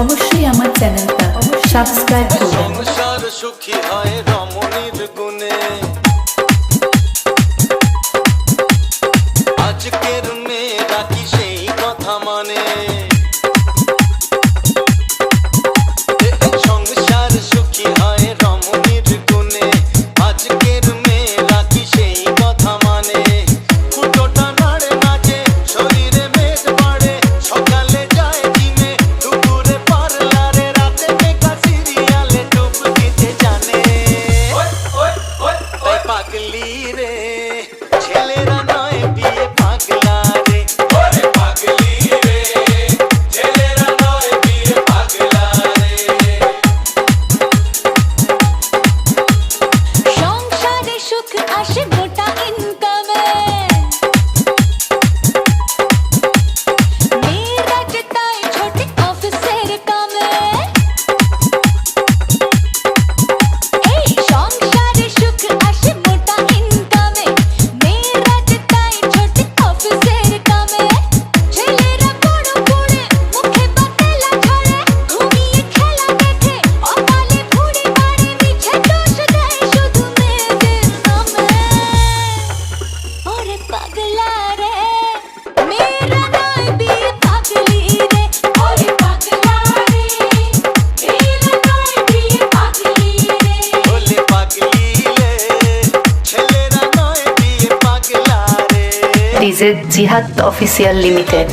অবশ্যই আমার চ্যানেলটা সাবস্ক্রাইব করবেন সুখী হয় রমণীর গুণে। আজকের aşık ইজেড জিহাদ অফিসিয়াল লিমিটেড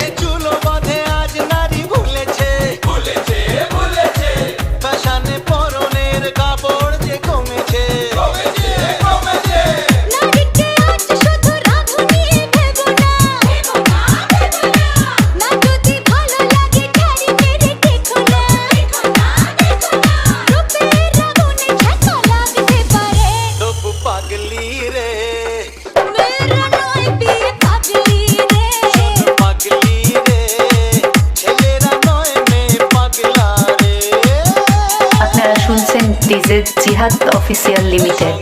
ডিজেজ জিহাদ অফিসিয়াল লিমিটেড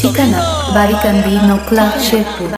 ঠিকানা বাড়িকান্দি নোকলা শেরপুর